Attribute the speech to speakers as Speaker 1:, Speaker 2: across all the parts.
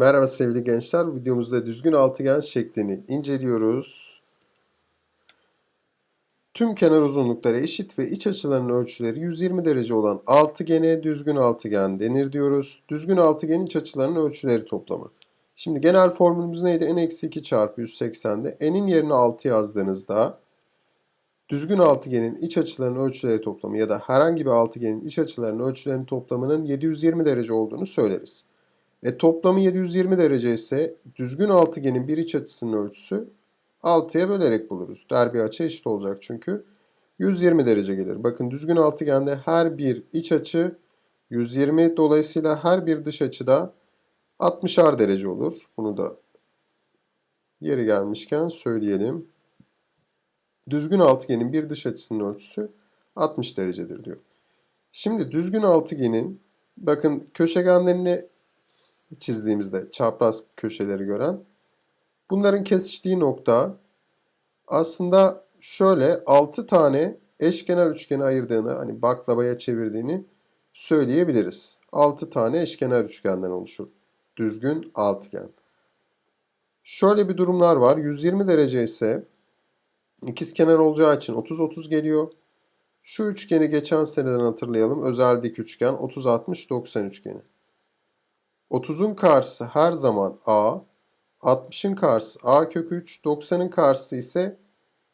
Speaker 1: Merhaba sevgili gençler. Videomuzda düzgün altıgen şeklini inceliyoruz. Tüm kenar uzunlukları eşit ve iç açılarının ölçüleri 120 derece olan altıgene düzgün altıgen denir diyoruz. Düzgün altıgenin iç açılarının ölçüleri toplamı. Şimdi genel formülümüz neydi? n-2 çarpı 180'de n'in yerine 6 yazdığınızda düzgün altıgenin iç açılarının ölçüleri toplamı ya da herhangi bir altıgenin iç açılarının ölçülerinin toplamının 720 derece olduğunu söyleriz. E, toplamı 720 derece ise düzgün altıgenin bir iç açısının ölçüsü 6'ya bölerek buluruz. Derbi açı eşit olacak çünkü. 120 derece gelir. Bakın düzgün altıgende her bir iç açı 120 dolayısıyla her bir dış açıda 60'ar derece olur. Bunu da yeri gelmişken söyleyelim. Düzgün altıgenin bir dış açısının ölçüsü 60 derecedir diyor. Şimdi düzgün altıgenin bakın köşegenlerini çizdiğimizde çapraz köşeleri gören bunların kesiştiği nokta aslında şöyle 6 tane eşkenar üçgeni ayırdığını hani baklavaya çevirdiğini söyleyebiliriz. 6 tane eşkenar üçgenden oluşur. Düzgün altıgen. Şöyle bir durumlar var. 120 derece ise ikizkenar olacağı için 30-30 geliyor. Şu üçgeni geçen seneden hatırlayalım. Özel dik üçgen 30-60-90 üçgeni. 30'un karşısı her zaman a, 60'ın karşısı a kök 3, 90'ın karşısı ise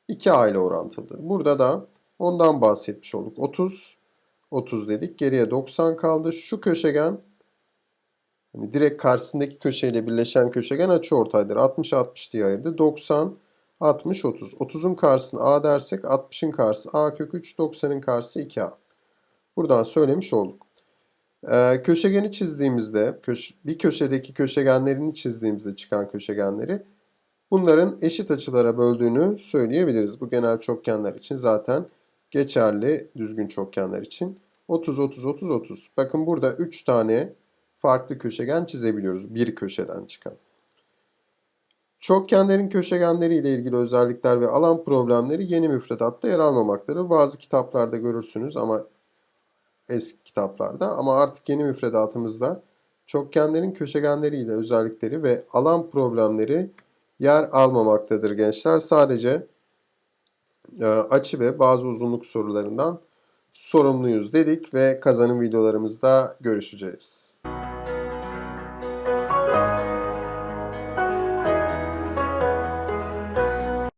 Speaker 1: 2a ile orantılıdır. Burada da ondan bahsetmiş olduk. 30, 30 dedik. Geriye 90 kaldı. Şu köşegen hani direkt karşısındaki köşeyle birleşen köşegen açıortaydır. 60 60 diye ayırdı. 90 60 30. 30'un karşısına a dersek 60'ın karşısı a kök 3, 90'ın karşısı 2a. Buradan söylemiş olduk. Köşegeni çizdiğimizde, bir köşedeki köşegenlerini çizdiğimizde çıkan köşegenleri bunların eşit açılara böldüğünü söyleyebiliriz. Bu genel çokgenler için zaten geçerli düzgün çokgenler için. 30, 30, 30, 30. Bakın burada 3 tane farklı köşegen çizebiliyoruz bir köşeden çıkan. Çokgenlerin köşegenleri ile ilgili özellikler ve alan problemleri yeni müfredatta yer almamaktadır. Bazı kitaplarda görürsünüz ama eski kitaplarda ama artık yeni müfredatımızda çokgenlerin köşegenleri ile özellikleri ve alan problemleri yer almamaktadır gençler. Sadece e, açı ve bazı uzunluk sorularından sorumluyuz dedik ve kazanım videolarımızda görüşeceğiz.